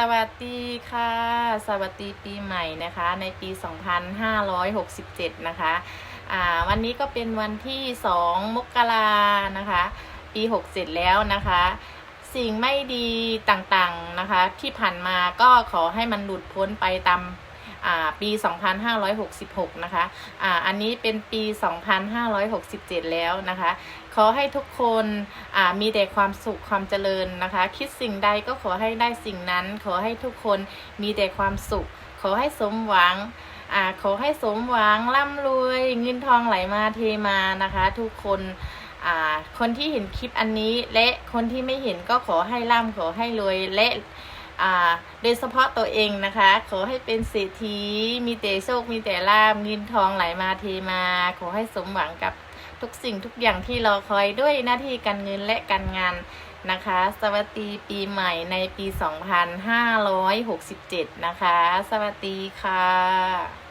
สวัสดีค่ะ สวัสดีปีใหม่นะคะ ในปี 2567 นะคะอ่าวันนี้ก็เป็นวันที่ 2 มกรานะคะ ปี 67 แล้วนะคะ สิ่งไม่ดีต่างๆนะคะ ที่ผ่านมาก็ขอให้มันหลุดพ้นไปตาม ปี 2566 นะคะอ่าอันนี้เป็นปี 2567 แล้วนะคะ ขอให้ทุกคนอ่ามีแต่ความสุขความเจริญนะคะ คิดสิ่งใดก็ขอให้ได้สิ่งนั้น ขอให้ทุกคนมีแต่ความสุข ขอให้สมหวังอ่าขอให้สมหวังร่ำรวยเงินทองไหลมาเทมานะคะ ทุกคนอ่าคนที่เห็นคลิปอันนี้และคนที่ไม่เห็นก็ขอให้ร่ำขอให้รวยและ โดยเฉพาะตัวเองนะคะ ขอให้เป็นเศรษฐีมีแต่โชคมีแต่ลาบเงินทองไหลมาเทมา ขอให้สมหวังกับทุกสิ่งทุกอย่างที่รอคอยด้วยหน้าที่การเงินและการงานนะคะ สวัสดีปีใหม่ในปี 2567 นะคะ สวัสดีค่ะ